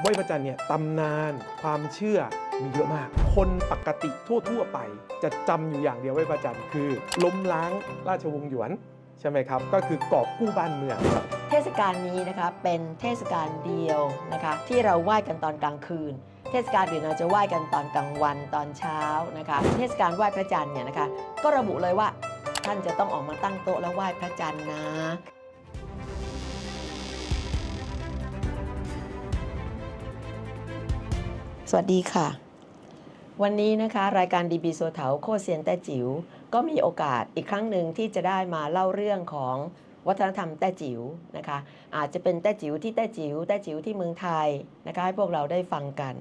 ไหว้พระจันทร์เนี่ยตำนานความเชื่อมีเยอะมาก คนปกติทั่ว ๆ ไป จะจำอยู่อย่างเดียวไหว้พระจันทร์คือล้มล้างราชวงศ์หยวนใช่ไหมครับ ก็คือกอบกู้บ้านเมือง เทศกาลนี้นะคะเป็นเทศกาลเดียวนะคะที่เราไหว้กันตอนกลางคืน เทศกาลอื่นเราจะไหว้กันตอนกลางวันตอนเช้านะคะเทศกาลไหว้พระจันทร์เนี่ยนะคะก็ระบุเลยว่าท่านจะต้องออกมาตั้งโต๊ะแล้วไหว้พระจันทร์นะ สวัสดีค่ะ วันนี้นะคะรายการดีบีโซเถาโคเซียนแต้จิ๋วก็มีโอกาสอีกครั้งหนึ่งที่จะได้มาเล่าเรื่องของวัฒนธรรมแต้จิ๋วนะคะ อาจจะเป็นแต้จิ๋วที่แต้จิ๋วแต้จิ๋วที่เมืองไทยนะคะให้พวกเราได้ฟังกัน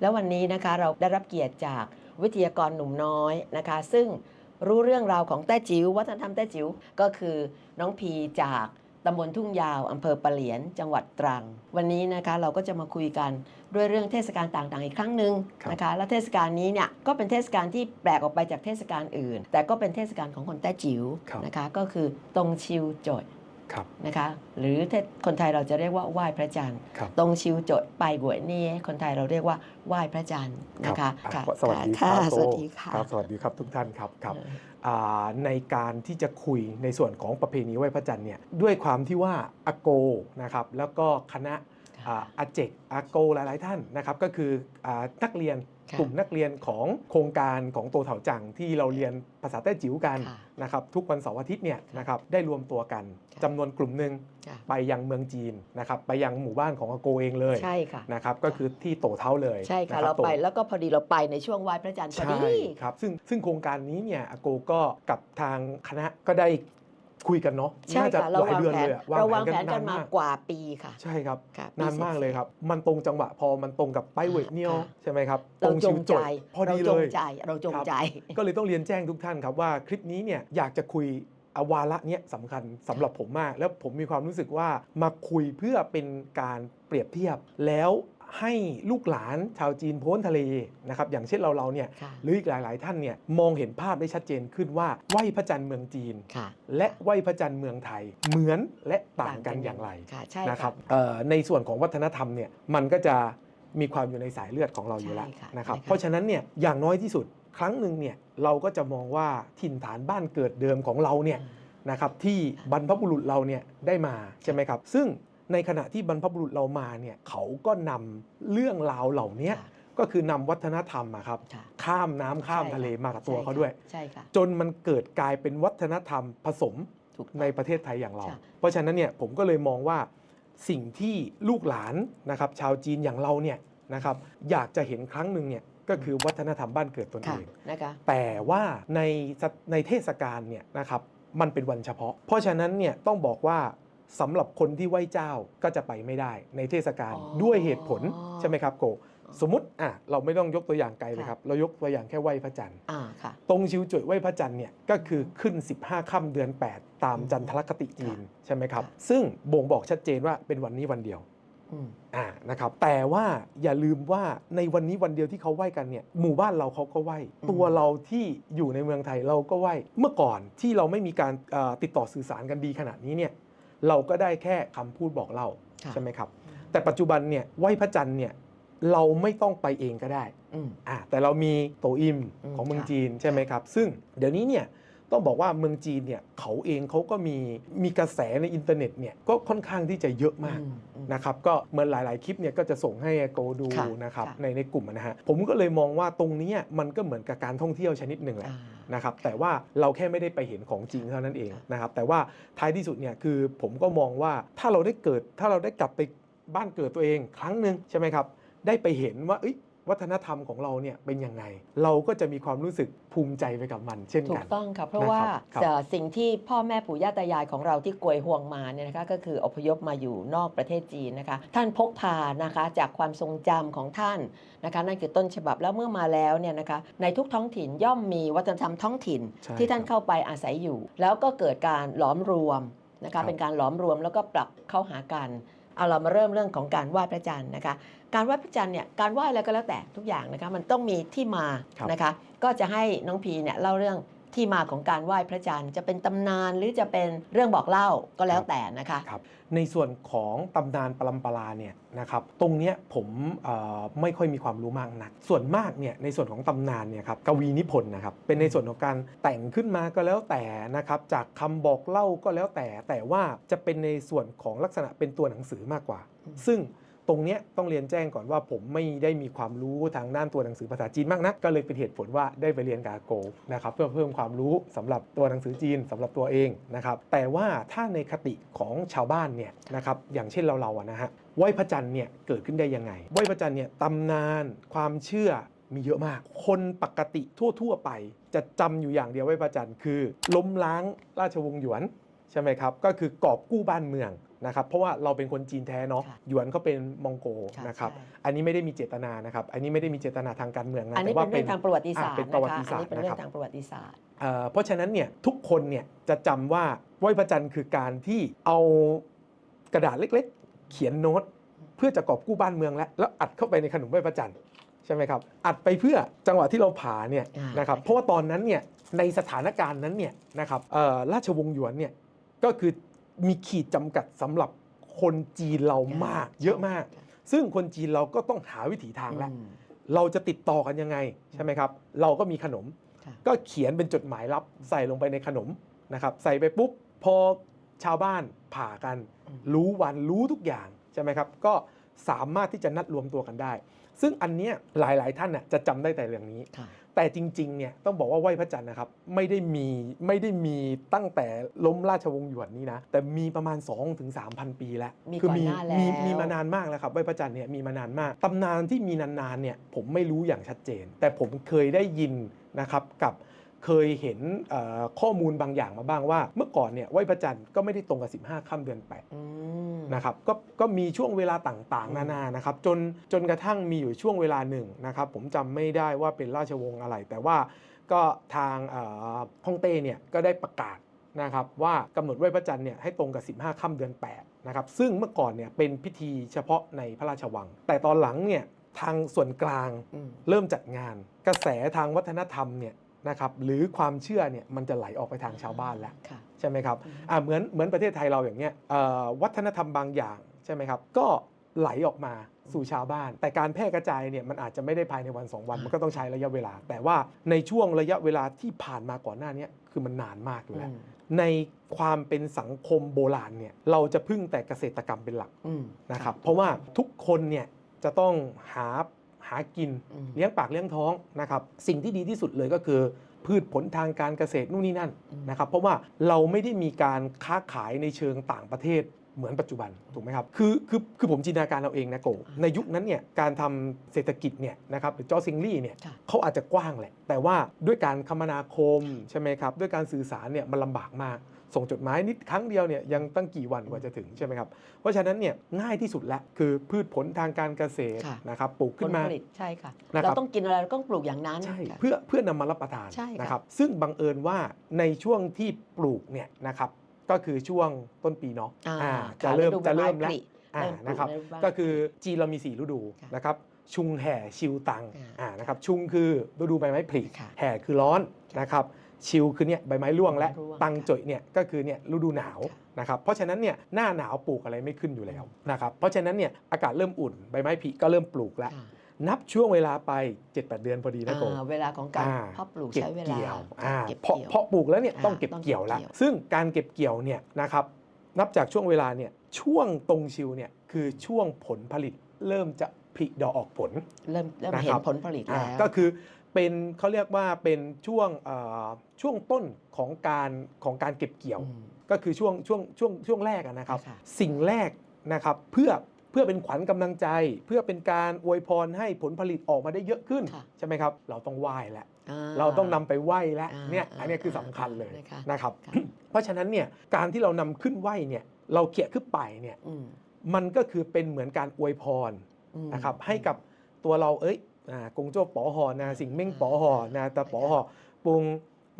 แล้ววันนี้นะคะเราได้รับเกียรติจากวิทยากรหนุ่มน้อยนะคะ ซึ่งรู้เรื่องราวของแต้จิ๋ววัฒนธรรมแต้จิ๋วก็คือน้องพีจาก ตำบลทุ่งยาว อำเภอปะเหลียน จังหวัดตรัง วันนี้นะคะเราก็จะมาคุยกันด้วยเรื่องเทศกาลต่างๆ อีกครั้งหนึ่งครับนะคะ และเทศกาลนี้เนี่ยก็เป็นเทศกาลที่แปลกออกไปจากเทศกาลอื่น แต่ก็เป็นเทศกาลของคนแต้จิ๋วครับนะคะ ก็คือตรงชิวโจดครับนะคะ หรือเทศคนไทยเราจะเรียกว่าไหว้พระจันทร์ครับตรงชิวโจดไปบวยนี่คนไทยเราเรียกว่าไหว้พระจันทร์นะคะอ่ค่ะสวัสดีคค่ะรับสวัสดีค่ะครับสวัสดีครับทุกท่านครับครับเอออ่า ในการที่จะคุยในส่วนของประเพณีไหว้พระจันทร์เนี่ยด้วยความที่ว่าอาโกนะครับแล้วก็คณะอาเจกอาโกหลาย ๆ ท่านนะครับก็คือนักเรียน กลุ่มนักเรียนของโครงการของโตเถาจังที่เราเรียนภาษาแต้จิ๋วกันค่ะนะครับทุกวันเสาร์อาทิตย์เนี่ยค่ะนะครับได้รวมตัวกันค่ะจำนวนกลุ่มหนึ่งค่ะไปยังเมืองจีนนะครับไปยังหมู่บ้านของอาโกเองเลยใช่ค่ะนะครับก็คือที่โตเท้าเลยใช่ค่ะนบเราไปโตแล้วก็พอดีเราไปในช่วงไหว้พระจันทร์พอใช่ดีครับซึ่งซึ่งโครงการนี้เนี่ยอาโกก็กับทางคณะก็ได้ คุยกันเนาะใช่น่าจะค่ะเราหลายวางเดือนแผนเลยอะเราวางแผนกันนมากว่าปีค่ะใช่ครับ ค่ะนานมากเลยปีครับ มันตรงจังหวะพอมันตรงกับไปเวทเนียวค่ะใช่ไหมครับเราตรงจชิงวใจดพอดีเราเลจงย ใจเราจงใจ ก็เลยต้องเรียนแจ้งทุกท่านครับว่าคลิปนี้เนี่ยอยากจะคุยเอาวาระเนี้ยสำคัญสำหรับผมมาก แล้วผมมีความรู้สึกว่ามาคุยเพื่อเป็นการเปรียบเทียบ แล้ว ให้ลูกหลานชาวจีนพ้นทะเลนะครับอย่างเช่นเราเราๆเนี่ยค่ะหรืออีกหลาย ๆ ท่านเนี่ยมองเห็นภาพได้ชัดเจนขึ้นว่าไหว้พระจันทร์เมืองจีนค่ะและไหว้พระจันทร์เมืองไทยเหมือนและต่างกันอย่างไรค่ะใช่นะครับค่ะเอ่อในส่วนของวัฒนธรรมเนี่ยมันก็จะมีความอยู่ในสายเลือดของเราอยู่แล้วใช่ค่ะนะครับใช่ค่ะเพราะฉะนั้นเนี่ยอย่างน้อยที่สุดครั้งหนึ่งเนี่ยเราก็จะมองว่าถิ่นฐานบ้านเกิดเดิมของเราเนี่ยนะครับที่บรรพบุรุษเราเนี่ยได้มาใช่ไหมครับ ซึ่ง ในขณะที่บรรพบุรุษเรามาเนี่ยเขาก็นำเรื่องราวเหล่านี้ค่ะก็คือนำวัฒนธรรมอะครับค่ะข้ามน้ำข้ามใช่ค่ะทะเลมากับตัวใช่เขาค่ะด้วยใช่ค่ะจนมันเกิดกลายเป็นวัฒนธรรมผสมถูกต้องในประเทศไทยอย่างเราใช่เพราะฉะนั้นเนี่ยผมก็เลยมองว่าสิ่งที่ลูกหลานนะครับชาวจีนอย่างเราเนี่ยนะครับอยากจะเห็นครั้งหนึ่งเนี่ยก็คือวัฒนธรรมบ้านเกิดตนเอค่ะงนะคะแต่ว่าในสในเทศกาลเนี่ยนะครับมันเป็นวันเฉพาะ เพราะฉะนั้นเนี่ยต้องบอกว่า สำหรับคนที่ไหว้เจ้าก็จะไปไม่ได้ในเทศกาลอ๋อ ด้วยเหตุผลใช่ไหมครับโก สมมติอะเราไม่ต้องยกตัวอย่างไกลเลยค่ะครับ เรายกตัวอย่างแค่ไหว้พระจันทร์ อ่าค่ะ ตรงชิวจุยไหว้พระจันทร์เนี่ยก็คือขึ้น 15ค่ำเดือน 8 ตามอืมจันทรคติจีนค่ะใช่ไหมครับ ค่ะ ซึ่งบ่งบอกชัดเจนว่าเป็นวันนี้วันเดียวอืมอ่านะครับแต่ว่าอย่าลืมว่าในวันนี้วันเดียวที่เขาไหว้กันเนี่ยหมู่บ้านเราเขาก็ไหว้อืมตัวเราที่อยู่ในเมืองไทยเราก็ไหว้เมื่อก่อนที่เราไม่มีการเอ่อติดต่อสื่อสารกันดีขนาดนี้เนี่ย เราก็ได้แค่คำพูดบอกเล่าค่ะใช่ไหมครับ แต่ปัจจุบันเนี่ยไหว้พระจันทร์เนี่ยเราไม่ต้องไปเองก็ได้อืมอ่าแต่เรามีโตอิมอืมของเมืองค่ะจีนใช่ไหมครับ ซึ่งเดี๋ยวนี้เนี่ยต้องบอกว่าเมืองจีนเนี่ยเขาเองเขาก็มีมีกระแสในอินเทอร์เน็ตเนี่ยก็ค่อนข้างที่จะเยอะมากอืมอืมนะครับก็เหมือนหลาย ๆ คลิปเนี่ยก็จะส่งให้โกดูค่ะนะครับค่ะในในกลุ่มนะฮะผมก็เลยมองว่าตรงเนี้ยมันก็เหมือนกับการท่องเที่ยวชนิดหนึ่งแหละอ่า นะครับแต่ว่าเราแค่ไม่ได้ไปเห็นของจริงเท่านั้นเองค่ะนะครับแต่ว่าท้ายที่สุดเนี่ยคือผมก็มองว่าถ้าเราได้เกิดถ้าเราได้กลับไปบ้านเกิดตัวเองครั้งหนึ่งใช่ไหมครับได้ไปเห็นว่าเอ้ย วัฒนธรรมของเราเนี่ยเป็นยังไง เราก็จะมีความรู้สึกภูมิใจไปกับมัน เช่นถูกักนต้องค่ะเพราะว่าครับเอ่อสิ่งที่พ่อแม่ปู่ย่าตายายของเราที่กวยห่วงมาเนี่ยนะคะก็คืออพยพมาอยู่นอกประเทศจีนนะคะ ท่านพกพานะคะจากความทรงจำของท่านนะคะนั่นคือต้นฉบับแล้วเมื่อมาแล้วเนี่ยนะคะในทุกท้องถิ่นย่อมมีวัฒนธรรมท้องถิ่นใช่ที่ท่านครับเข้าไปอาศัยอยู่ แล้วก็เกิดการหลอมรวมนะครัคะบเป็นการหลอมรวมแล้วก็ปรับเข้าหากัน เอาเรามาเริ่มเรื่องของการไหว้พระจันทร์นะคะ การไหว้พระจันทร์เนี่ยการไหว้อะไรก็แล้วแต่ทุกอย่างนะคะมันต้องมีที่มาครับนะคะ ก็จะให้น้องพีเนี่ยเล่าเรื่อง ที่มาของการไหว้พระจันทร์จะเป็นตำนานหรือจะเป็นเรื่องบอกเล่าก็แล้วแต่นะคะครับในส่วนของตำนานปรัมปราเนี่ยนะครับตรงเนี้ยผมเอ่อไม่ค่อยมีความรู้มากนัก ส่วนมากเนี่ยในส่วนของตำนานเนี่ยครับกวีนิพนธ์นะครับเป็นในส่วนของการแต่งขึ้นมาก็แล้วแต่นะครับจากคำบอกเล่าก็แล้วแต่ แต่ว่าจะเป็นในส่วนของลักษณะเป็นตัวหนังสือมากกว่าอืมซึ่ง ตรงเนี้ยต้องเรียนแจ้งก่อนว่าผมไม่ได้มีความรู้ทางด้านตัวหนังสือภาษาจีนมากนักก็เลยเป็นเหตุผลว่าได้ไปเรียนกาโกนะครับเพื่อเพิ่มความรู้สำหรับตัวหนังสือจีนสำหรับตัวเองนะครับแต่ว่าถ้าในคติของชาวบ้านเนี่ยนะครับอย่างเช่นเราเราๆอะนะฮะไหว้พระจันทร์เนี่ยเกิดขึ้นได้ยังไงไหว้พระจันทร์เนี่ยตำนานความเชื่อมีเยอะมาก คนปกติทั่ว ๆ ไป จะจำอยู่อย่างเดียวไหว้พระจันทร์คือ ล้มล้างราชวงศ์หยวน ใช่ไหมครับ ก็คือกอบกู้บ้านเมือง นะครับเพราะว่าเราเป็นคนจีนแท้เนาะค่ะหยวนเขาเป็นมองโกค่ะนะครับใช่อันนี้ไม่ได้มีเจตนานะครับอันนี้ไม่ได้มีเจตนาทางการเมืองนะอันนี้แต่ว่าเป็นเรื่องทางประวัติศาสตอะร์เป็นนะประวัคะติศาอันสตนี้ร์เป็นนะเรื่อครับงทางประวัติศาสตร์เอ่อเพราะฉะนั้นเนี่ยทุกคนเนี่ยจะจำว่าไหว้พระจันทร์คือการที่เอากระดาษเล็กๆ เขียนโน้ต เพื่อจะกอบกู้บ้านเมืองแล้วแล้วอัดเข้าไปในขนมไหว้พระจันทร์ใช่ไหมครับอัดไปเพื่อจังหวะที่เราผ่าเนี่ยอ่านนะครับใช่ค่ะเพราะว่าตอนนั้นเนี่ยในสถานการณ์นั้นเนี่ยนะครับเอ่อราชวงศ์หยวนเนี่ยก็คือ มีขีดจำกัดสำหรับคนจีนเรามาก เยอะมาก ซึ่งคนจีนเราก็ต้องหาวิถีทางแล้วอืมเราจะติดต่อกันยังไงใช่ไหมครับ เราก็มีขนมค่ะก็เขียนเป็นจดหมายลับใส่ลงไปในขนมนะครับใส่ไปปุ๊บพอชาวบ้านผ่ากันอืมรู้วันรู้ทุกอย่างใช่ไหมครับ ก็สามารถที่จะนัดรวมตัวกันได้ ซึ่งอันเนี้ยหลาย ๆ ท่านน่ะจะจำได้แต่เรื่องนี้ค่ะ แต่จริงๆเนี่ยต้องบอกว่าไหว้พระจันทร์นะครับไม่ได้มีไม่ได้มีตั้งแต่ล้มราชวงศ์หยวนนี้นะแต่มีประมาณ 2-3ถึง3,000 ปีแล้วมีคืก่อนมีหน้าแล้วมีมีมานานมากแล้วครับไหว้พระจันทร์เนี่ยมีมานานมากตำนานที่มีนานๆเนี่ยผมไม่รู้อย่างชัดเจน แต่ผมเคยได้ยินนะครับกับ เคยเห็นเอ่อข้อมูลบางอย่างมาบ้างว่า เมื่อก่อนเนี่ยไหว้พระจันทร์ก็ไม่ได้ตรงกับ 15ค่ำเดือนแปดอืมนะครับก็ก็มีช่วงเวลาต่างอืมๆนานานะครับจนจนกระทั่งมีอยู่ช่วงเวลาหนึ่งนะครับผมจำไม่ได้ว่าเป็นราชวงศ์อะไร แต่ว่าก็ทางเอ่อฮ่องเต้เนี่ยก็ได้ประกาศนะครับว่ากำหนดไหว้พระจันทร์เนี่ยให้ตรงกับ 15ค่ำเดือน8นะครับซึ่งเมื่อก่อนเนี่ยเป็นพิธีเฉพาะในพระราชวัง แต่ตอนหลังเนี่ยทางส่วนกลางอืมเริ่มจัดงาน กระแสทางวัฒนธรรมเนี่ย นะครับหรือความเชื่อเนี่ยมันจะไหลออกไปทางชาวบ้านแล้วค่ะใช่ไหมครับอืมอ่าเหมือนเหมือนประเทศไทยเราอย่างเงี้ยเอ่อวัฒนธรรมบางอย่างใช่ไหมครับก็ไหลออกมาสู่ชาวบ้าน แต่การแพร่กระจายเนี่ยมันอาจจะไม่ได้ภายในวัน 2 วันอ่ามัมันก็ต้องใช้ระยะเวลา แต่ว่าในช่วงระยะเวลาที่ผ่านมาก่อนหน้าเนี้คือมันนานมากอยู่อืแล้วมในความเป็นสังคมโบราณเนี่ยเราจะพึ่งแต่เกษตรกรรมเป็นหลักอืมนะครับ เพราะว่าทุกคนเนี่ยจะต้องหาหากินอืมเลี้ยงปากเลี้ยงท้องนะครับสิ่งที่ดีที่สุดเลยก็คือ พืชผลทางการเกษตรนู่นนี่นั่นอืมนะครับเพราะว่าเราไม่ได้มีการค้าขายในเชิงต่างประเทศเหมือนปัจจุบันถูกไหมครับคือคือคือผมจินตนาการเอาเองนะโกในยุคนั้นเนี่ยการทำเศรษฐกิจเนี่ยนะครับหรือจอซิงลี่เนี่ยค่ะเขาอาจจะกว้างแหละ แต่ว่าด้วยการคมนาคมใช่ไหมครับด้วยการสื่อสารเนี่ยมันลำบากมาก ส่งจดหมายนิดครั้งเดียวเนี่ยยังตั้งกี่วันกว่าจะถึงใช่ไหมครับ เพราะฉะนั้นเนี่ยง่ายที่สุดละคือพืชผลทางการเกษตรค่ะนะครับปลูกผขึ้ลนมาผลิตใช่ค่ะนะครับเราต้องกินอะไรเราต้องปลูกอย่างนั้นใช่ค่ะเพื่อเพื่อนำมารับประทานใช่ค่ะนะครับซึ่งบังเอิญว่าในช่วงที่ปลูกเนี่ยนะครับก็คือช่วงต้นปีเนาะอ่าอ่าค่จะเริ่มฤดูจะเริ่มใบไม้แล้วผลิอ่าเริ่มปลูกนะครับในฤดูใบไม้ก็คือจีนเรามี 4 ฤดูค่ะนะครับชุงแห่ชิวตังอ่าอ่านะครับชุงคือฤดูใบไม้ผลิค่ะแห่คือร้อนนะครับ ชิวคือเนี่ยใบไม้ร่วงและร่วง ตังค่ะจอยเนี่ยก็คือเนี่ยฤดูหนาวค่ะนะครับเพราะฉะนั้นเนี่ยหน้าหนาวปลูกอะไรไม่ขึ้นอยู่แล้วนะครับเพราะฉะนั้นเนี่ยอากาศเริ่มอุ่นใบไม้ผลิก็เริ่มปลูกแล้ว ค่ะนับช่วงเวลาไป 7-8 เดือนพอดีนะโก อ่าเวลาของการอ่า เพาะปลูกเก็บใช้เวลาเกี่ยวอ่าเก็บเพาะเกี่ยว เพาะปลูกแล้วเนี่ยอ่าต้องเก็บต้องเก็บเกี่ยวแล้ว เกี่ยว ซึ่งการเก็บเกี่ยวเนี่ยนะครับนับจากช่วงเวลาเนี่ยช่วงตรงชิวเนี่ยคือช่วงผลผลิตเริ่มจะผลิดอกออกผล เริ่มเริ่มนะครับเห็นผลผลิตอ่าแล้ว ก็คือ เป็นเขาเรียกว่าเป็นช่วงเอ่อช่วงต้นของการของการเก็บเกี่ยวอืมก็คือช่วงช่วงช่วงช่วงแรกอะนะครับค่ะสิ่งแรกนะครับเพื่อเพื่อเป็นขวัญกำลังใจ เพื่อเป็นการอวยพรให้ผลผลิตออกมาได้เยอะขึ้นค่ะใช่ไหมครับ เราต้องไหว้แล้วอ่เราต้องนำไปไหว้แล้วอ่าเนี่ยอ่าอันเนี้ยคือสำคัญเลยนะคะนะครับค่ะเพราะฉะนั้นเนี่ยการที่เรานำขึ้นไหว้เนี่ยเราเขี่ยขึ้นไปเนี่ยอืมมันก็คือเป็นเหมือนการอวยพรอืมนะครับให้กับตัวเราเอ้ย อ่ากงโจ้ป๋อหอนะสิงเม้งป๋อหอนะตาป๋อหอปุง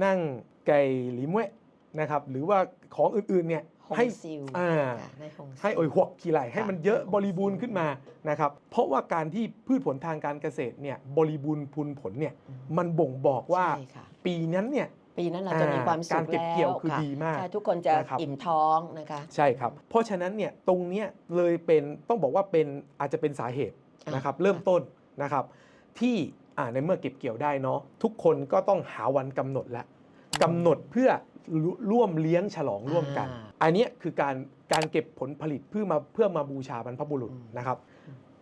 นั่งไก่หลีมวยนะครับหรือว่าของอื่นๆเนี่ยฮงให้ซิลอ่าค่ะให้ฮงซิลให้โอยหวกขีไหลให้มันเยอะค่ะบริบูรณ์ขึ้นมานะครับเพราะว่าการที่พืชผลทางการเกษตรเนี่ยบริบูรณ์พูนผลเนี่ยอืมมันบ่งบอกว่าใช่ค่ะปีนั้นเนี่ยปีนั้นเราจะมีความสุการขเก็บแล้เกี่ยววคือค่ะดีมากใช่ทุกคนจะนะครับอิ่มท้องนะคะใช่ครับ เพราะฉะนั้นเนี่ยตรงเนี้ยเลยเป็นต้องบอกว่าเป็นอาจจะเป็นสาเหตุอะนะครับเริ่มต้นนะครับ ที่อ่าในเมื่อเก็บเกี่ยวได้เนาะทุกคนก็ต้องหาวันกำหนดแล้วกำหนดเพื่อร่วมเลี้ยงฉลองร่วมกัน อันเนี้ยคือการการเก็บผลผลิตเพื่อมาเพื่อมาบูชาบรรพบุรุษนะครับ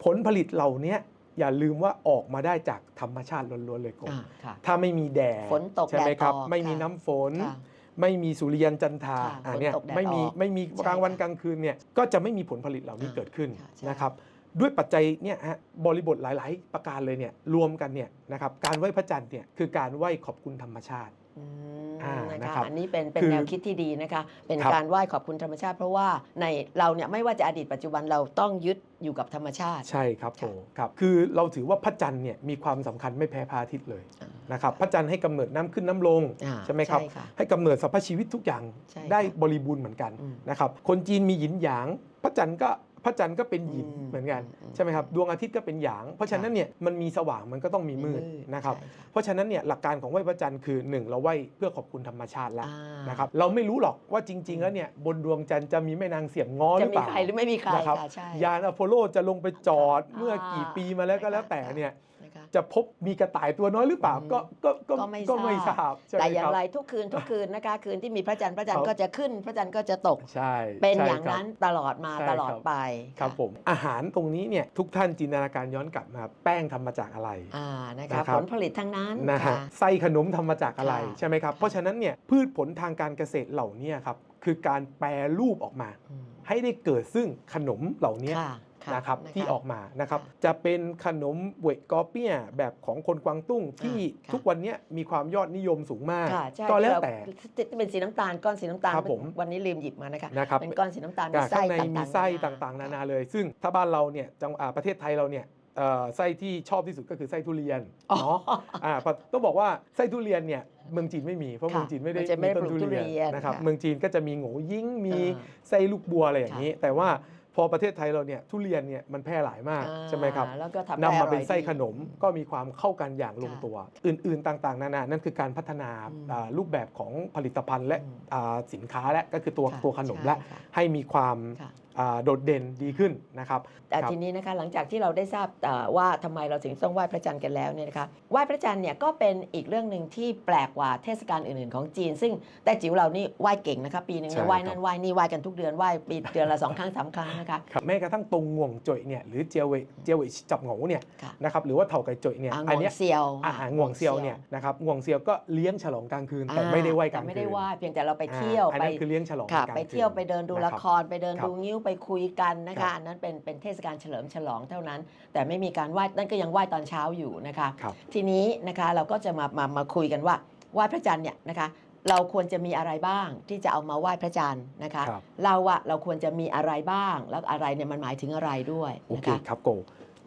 ผลผลิตเหล่าเนี้ยอย่าลืมว่าออกมาได้จากธรรมชาติล้วนๆเลยกบอ่าค่ะถ้าไม่มีแดดฝนตกใช่ไหมแดดครับออกไม่มีค่ะน้ำฝนค่ะไม่มีสุริยันจันทราค่ะอ่าเนี่ยฝนตกแดดไม่มีออกไม่มีใช่กลางวันค่ะกลางคืนเนี่ยก็จะไม่มีผลผลิตเหล่านี้อ่าเกิดขึ้นค่ะใช่นะครับ ด้วยปัจจัยเนี่ยฮะบริบทหลาย ๆ ประการเลยเนี่ยรวมกันเนี่ยนะครับการไหว้พระจันทร์เนี่ยคือการไหว้ขอบคุณธรรมชาติอืมอ่านะนะคะครับอันนี้เป็นเป็นคือแนวคิดที่ดีนะคะ เป็นครับการไหว้ขอบคุณธรรมชาติ เพราะว่าในเราเนี่ยไม่ว่าจะอดีตปัจจุบันเราต้องยึดอยู่กับธรรมชาติ ใช่ครับค่ะโมครับคือเราถือว่าพระจันทร์เนี่ยมีความสำคัญไม่แพ้พระอาทิตย์เลยอ่านะครับพระจันทร์ให้กำเนิดน้ำขึ้นน้ำลงอ่าใช่ไหมครับใช่ค่ะให้กำเนิดสรรพชีวิตทุกอย่างใช่ค่ะได้บริบูรณ์เหมือนกันอืมนะครับคนจีนมีหยินหยาง พระจันทร์ก็ พระจันทร์ก็เป็นหยินอืมเหมือนกันอืมใช่ไหมครับดวงอาทิตย์ก็เป็นหยาง เพราะฉะนั้นเนี่ยมันมีสว่างมันก็ต้องมีมืดนะครับใช่เพราะฉะนั้นเนี่ยหลักการของไหว้พระจันทร์คือหนึ่งเราไหว้เพื่อขอบคุณธรรมชาติละอ่านะครับเราไม่รู้หรอกว่าจริง ๆ แล้วเนี่ยบนดวงจันทร์จะมีแม่นางเสียบง้อหจะรือเปมีล่าใครหรือไม่มีใครนะครับค่ะใช่ยานอพอลโลจะลงไปจอดอ่าเมื่อกี่ปีมาแล้วก็แล้วแต่ค่ะเนี่ยนะคะ จะพบมีกระต่ายตัวน้อยหรือเปล่าอืมก็ก็ก็ก็ไม่ก็ไม่ททราราบบใช่ไหมแต่อย่าคงรับไรทุกคืนทุกคืนนะคะคืนที่มีพระจันทร์พระจันทครัร์บก็จะขึ้น พระจันทร์ก็จะตกใช่เป็นใช่อย่างครับนั้นตลอดมาใช่ตลอดครับไปครับะผมอาหารตรงนี้เนี่ยทุกท่านจินตนาการย้อนกลับนะครับแป้งทำมาจากอะไรอ่านะนะครัคะบผลผลิตทั้งนั้นนะฮะค่ะไส้ขนมทำมาจากอะไรค่ะใช่ไหมครับค่ะเพราะฉะนั้นเนี่ยพืชผลทางการเกษตรเหล่านี้ครับคือการแปรรูปออกมาอืมให้ได้เกิดซึ่งขนมเหล่านี้ค่ะค่ะ นะครับะที่ออกมานะครับค่ะจะเป็นขนมเวยกอเปียแบบของคนกวางตุ้งที่ค่ะทุกวันนี้มีความยอดนิยมสูงมากค่ะใช่ก็แล้วที่เราแต่ที่เป็นสีน้ำตาลก้อนสีน้ำตาลครับผมวันนี้ลืมหยิบมานะคะนะครับเป็นก้อนสีน้ำตาลมีอ่าไส้ข้างในต่างๆมีไส้นานาต่างๆ นานาเลย ซึ่งถ้าบ้านเราเนี่ยจังอ่าประเทศไทยเราเนี่ยเอ่อไส้ที่ชอบที่สุดก็คือไส้ทุเรียนอ๋อเนาะอ่าเพราะต้องบอกว่าไส้ทุเรียนเนี่ยเมืองจีนไม่มีเพราะค่ะเมืองจีนไม่ได้มันจะไม่มีต้นปลูกทุเรียทุเรียนนนะครับค่ะเมืองจีนก็จะมีโง่ยิ่งมีอ่าไส้ลูกบัวอะไรอย่างนี้ค่ะแต่ว่าพ อประเทศไทยเราเนี่ยทุเรียนเนี่ยมันแพร่หลายมากอ่าใช่ไหมครับแล้วก็ทำนำได้มาเป็นอร่อยไส้ดีขนมก็มีความเข้ากันอย่างลงตัว อื่นๆต่างๆนานานั่นคือการพัฒนาอืมอ่ารูปแบบของผลิตภัณฑ์และอืมอ่าสินค้าและก็คือตัวค่ะตัวขนมใช่และค่ะให้มีความค่ะอ่า โดดเด่นดีขึ้นนะครับแต่ครับทีนี้นะคะหลังจากที่เราได้ทราบเอ่อว่าทำไมเราถึงต้องไหว้พระจันทร์กันแล้วเนี่ยนะคะไหว้พระจันทร์เนี่ยก็เป็นอีกเรื่องหนึ่งที่แปลกกว่าเทศกาลอื่นๆของจีน ซึ่งแต่จิ๋วเรานี่ไหว้เก่งนะคะปีหนึงใช่เนี่ยไหว้ครันั่บนไหว้นี่ไหว้กันทุกเดือนไหว้ปีเดือนละสองครั้งสามครั้งนะคะครับแม้กระทั่งตรงง่วงจ่อยเนี่ยหรือเจียวเวยเจียวเวยจับเหงาเนี่ยค่ะนะครับหรือว่าเถาไก่จ่อยเนี่ยอ่าอันงวเนี้งยเซียวอาหารง่วงเซียวเนี่ยนะครับง่วงเซียวก็เลี้ยงฉลองกลางคืนแต่ไม่ได้ไหว้กลางแต่คืนไม่ได้ไหว้เพียงแต่เราไปเที่ยวอ่าอันไปนั้นคือเลี้ยงฉลองค่ะกลางไปคืนเที่ยวไปเดินดูนะละรับครไปเดินครับดูงิ้วไปคุยกันนะครัคะบอันนั้นเป็นเป็นเทศกาลเฉลิมฉลองเท่านั้น แต่ไม่มีการไหว้นั่นก็ยังไหว้ตอนเช้าอยู่นะคะครับทีนี้นะคะเราก็จะมามามาคุยกันว่าไหว้พระจันทร์เนี่ยนะคะเราควรจะมีอะไรบ้างที่จะเอามาไหว้พระจันทร์นะคะครับเราอะเราควรจะมีอะไรบ้าง แล้วอะไรเนี่ยมันหมายถึงอะไรด้วยโอนะเคคะครับโก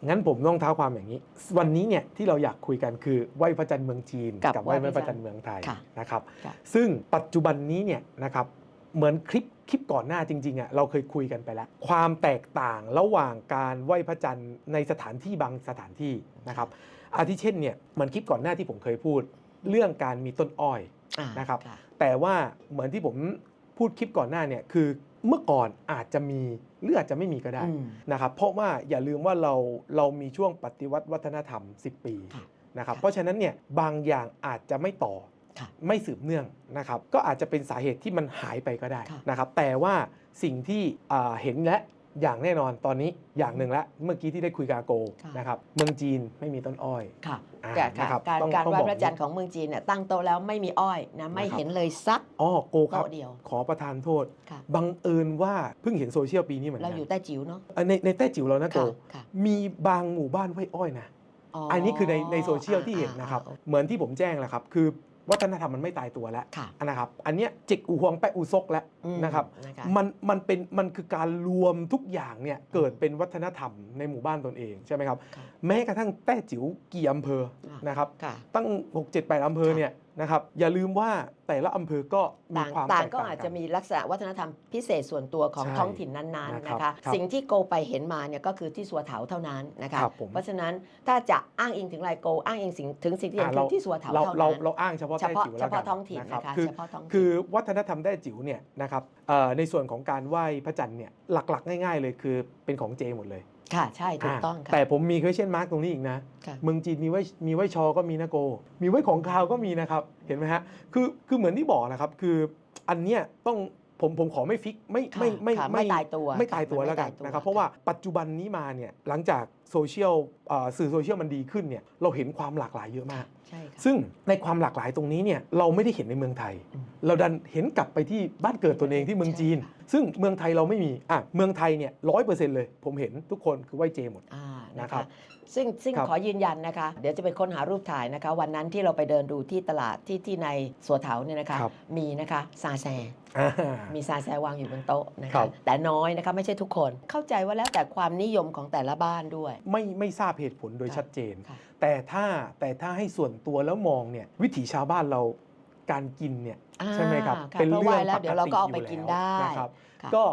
งั้นผมต้องเท้าความอย่างนี้ วันนี้เนี่ยที่เราอยากคุยกันคือไหว้พระจันทร์เมืองจีน กับกับไหว้ไหว้พพระระจัจันนททร์ร์เมืองไทยค่ะนะครับค่ะซึ่งปัจจุบันนี้เนี่ยนะครับ เหมือนคลิปคลิปก่อนหน้าจริงๆอะเราเคยคุยกันไปแล้ว ความแตกต่างระหว่างการไหว้พระจันทร์ในสถานที่บางสถานที่นะครับอาทิเช่นเนี่ยเหมือนคลิปก่อนหน้าที่ผมเคยพูด เรื่องการมีต้นอ้อยอ่านะครับค่ะแต่ว่าเหมือนที่ผมพูดคลิปก่อนหน้าเนี่ยคือเมื่อก่อนอาจจะมีหรืออาจจะไม่มีก็ได้ อืม นะครับเพราะว่าอย่าลืมว่าเราเรามีช่วงปฏิวัติวัฒนธรรม 10 ปีค่ะนะครับค่ะ เพราะฉะนั้นเนี่ยบางอย่างอาจจะไม่ต่อค่ะ ไม่สืบเนื่องนะครับ ก็อาจจะเป็นสาเหตุที่มันหายไปก็ได้ค่ะนะครับ แต่ว่าสิ่งที่อ่าเห็นและอย่างแน่นอนตอนนี้อย่างหนึ่งละเมื่อกี้ที่ได้คุยกับอาโกค่ะนะครับเมืองจีนไม่มีต้นอ้อยค่ะอ่าแต่นะครับการต้องการต้องไหว้บอกพระจันทร์ของเมืองจีนเนี่ยตั้งโต๊ะแล้วไม่มีอ้อยนะไม่นะครับเห็นเลยสักอ๋อโกครับโต๊ะเดียวขอประทานโทษค่ะบังเอิญว่าเพิ่งเห็นโซเชียลปีนี้เหมือนเรากันอยู่ใต้จิ๋วเนาะเอ่อในในแต้จิ๋วเรานะโกค่ะค่ะมีบางหมู่บ้านไว้อ้อยนะอันนี้คือในในโซเชียลที่เห็นนะครับอ่าอ่าเหมือนที่ผมแจ้งแหละครับคือ วัฒนธรรมมันไม่ตายตัวแล้วค่ะนะครับ อันเนี้ยจิกอูฮวงแปะอูซกแล้วอืมนะครับนะคะมันมันเป็นมันคือการรวมทุกอย่างเนี่ยเกิดเป็นวัฒนธรรมในหมู่บ้านตนเองใช่ไหมครับค่ะแม้กระทั่งแต้จิ๋วกี่อำเภอค่ะนะครับค่ะตั้ง 6 7 8อำเภอเนี่ย นะครับอย่าลืมว่าแต่ละอำเภอก็มีต่างความต่างแตกก็ต่างอาจกัจะน มีลักษณะวัฒนธรรมพิเศษส่วนตัวของใช่ท้องถิ่นนั้นๆนะนะครับคะครับสิ่งที่โกไปเห็นมาเนี่ยก็คือที่สัวเถาเท่านั้นนะคะ ครับผมเพราะฉะนั้นถ้าจะอ้างอิงถึงไรโกอ้างอิงสิ่งถึงสิ่งที่เห็นอะคืเรา อที่สัวเถาเราเท่าเรานั้นเราอ้างเฉพาะเฉแต้พาะจิ๋วเฉแล้วกัพาะนท้องถิ่นนะครับนะคะคือ เฉพาะท้องถิ่นคือวัฒนธรรมแต้จิ๋วเนี่ยนะครับเอ่อในส่วนของการไหว้พระจันทร์เนี่ยหลักๆ ง่าย ๆ เลยคือเป็นของเจหมดเลย ค่ะใช่ถูกต้องาค่ะ แต่ผมมีเคยเช่นมาร์กตรงนี้อีกนะ ค่ะ เมืองจีนมีไว้มีไว้ชอก็มีนะโก มีไว้ของคาวก็มีนะครับ เห็นไหมฮะ คือคือเหมือนที่บอกนะครับ คืออันเนี้ยต้องผมผมขอไม่ฟิกไม่ค่ะไม่ไม่ค่ะไม่ตายตัวไม่ตายตัวค่ะแล้วกันไม่ตายตัวนะครับค่ะเพราะว่าปัจจุบันนี้มาเนี่ยหลังจาก โซเชียลเอ่อสื่อโซเชียลมันดีขึ้นเนี่ยเราเห็นความหลากหลายเยอะมากใช่ค่ะซึ่งในความหลากหลายตรงนี้เนี่ยเราไม่ได้เห็นในเมืองไทยอืมเราดันเห็นกลับไปที่บ้านเกิดตัวเองที่เมืองจีนใช่ค่ะซึ่งเมืองไทยเราไม่มีอะเมืองไทยเนี่ยร้อยเปอร์เซ็นต์เลย ผมเห็นทุกคนคือไหว้เจหมดอ่านะนะครัคะบซึ่งซึ่งครับขอยืนยันนะคะ เดี๋ยวจะไปค้นหารูปถ่ายนะคะ วันนั้นที่เราไปเดินดูที่ตลาดที่ที่ในสวนเถาเนี่ยนะคะครับมีนะคะซาแซอ่ามีซาแซวางอยู่บนโต๊ะนะครัคะบแต่น้อยนะคะไม่ใช่ทุกคนเข้าใจว่าแล้วแต่ความนิยมของแต่ละบ้านด้วยไม่ไม่ทราบเหตุผลโดยค่ะชัดเจนค่ะแต่ถ้าแต่ถ้าให้ส่วนตัวแล้วมองเนี่ยวิถีชาวบ้านเราการกินเนี่ยอ่าใช่ไหมครับค่ะเป็นเพราะเรื่องว่าแล้วปเดี๋กยวเราติก็เอาอไปยู่กินแล้วได้นะครับค่ะก็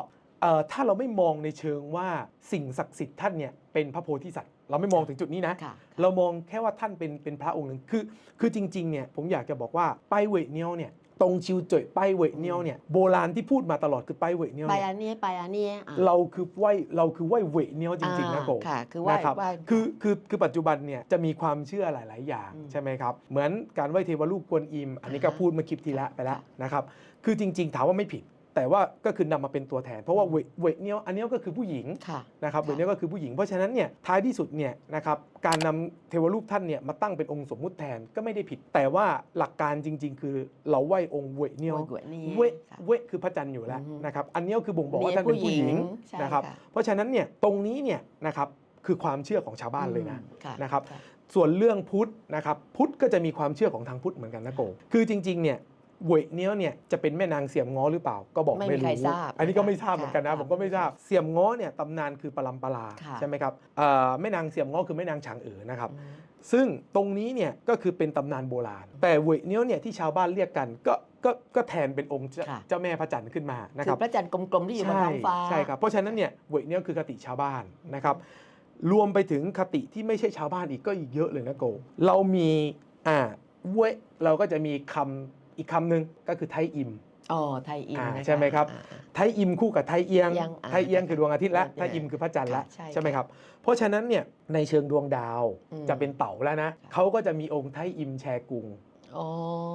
เอ่อถ้าเราไม่มองในเชิงว่าสิ่งศักดิ์สิทธิ์ท่านเนี่ยเป็นพระโพธิสัตว์เราไม่มองถึงจุดนี้นะค่ะเรามองแค่ว่าท่านเป็นเป็นพระองค์หนึ่งคือ คือจริงๆเนี่ยผมอยากจะบอกว่าไปเวยเนียวเนี่ย ตรงชิวเจยไปเวยเนียวเนี่ยโบราณที่พูดมาตลอดคือไปเวยเนียวไปเนี่ยอันนี้ไปอันนี้อะเราคือไหวเราคือไหวเวยเนียวจริงๆนะอ่าโกค่ะคือไหว้นะครับไหว้คือคือคือปัจจุบันเนี่ยจะมีความเชื่อหลาย ๆ อย่างอืมใช่ไหมครับ เหมือนการไหว้เทวรูปกวนอิม อันนี้ก็อ่าฮะพูดเมื่อคลิปที่แล้วไปแล้วค่ะนะครับคือจริง ๆ ถามว่าไม่ผิด แต่ว่าก็คือนำมาเป็นตัวแทน เพราะว่าอืมเวเวเนียวอันเนี้ยก็คือผู้หญิงค่ะนะครับค่ะเวเนียวก็คือผู้หญิง เพราะฉะนั้นเนี่ยท้ายที่สุดเนี่ยนะครับการนำเทวรูปท่านเนี่ยมาตั้งเป็นองค์สมมุติแทนก็ไม่ได้ผิด แต่ว่าหลักการจริง ๆ คือเราไหว้องค์เวเนียวไหว้กวนนี้เวค่ะเวคือพระจันทร์อยู่แล้วอือฮึนะครับอันเนี้ยคือบ่งบอกว่าท่านเป็นผู้หญิงใช่นะครับค่ะเพราะฉะนั้นเนี่ยตรงนี้เนี่ยนะครับคือความเชื่อของชาวบ้านเลยนะอืมค่ะนะครับค่ะส่วนเรื่องพุทธนะครับพุทธก็จะมีความเชื่อของทางพุทธเหมือนกันนะโก คือจริงๆเนี่ย เวยเนี้ยเนี่ยจะเป็นแม่นางเสียมง้อหรือเปล่าก็บอกไม่ไม่มีใครรู้ ทราบอันนี้ก็ไม่ทราบเหมือนกันนะค่ะผมก็ไม่ทราบเสียมง้อเนี่ยตำนานคือปรัมปราค่ะ ใช่ไหมครับเอ่อแม่นางเสียมง้อคือแม่นางฉางเอ๋อนะครับ อืม ซึ่งตรงนี้เนี่ยก็คือเป็นตำนานโบราณ แต่เวยเนี้ยเนี่ยที่ชาวบ้านเรียกกันก็ก็ก็แทนเป็นองค์เจ้าค่ะ เจ้าแม่พระจันทร์ขึ้นมานะคคืรัอบพระจันทร์กลมๆที่อยู่บนท้องฟ้า ใช่ครับ เพราะฉะนั้นเนี่ยเวยเนี่ยคือคติชาวบ้านนะครับ รวมไปถึงคติที่ไม่ใช่ชาวบ้านอีกก็อีกเยอะเลยนะโก เรามีอ่าเวยเราก็จะมีคำ อีกคำหนึ่งก็คือไทยอิมอ๋อไทยอินอ่านะคะใช่ไหมครับอ่าไทยอิมคู่กับไทยเอียงเอียงอ่าไทยเอียงคือดวงอาทิตย์และเออไทยอิมคือพระจันทร์ละค่ะใช่ใช่ไหมครับเพราะฉะนั้นเนี่ยในเชิงดวงดาวอืมจะเป็นเต่าแล้วนะค่ะเขาก็จะมีองค์ไทยอิมแชกุงอ๋อ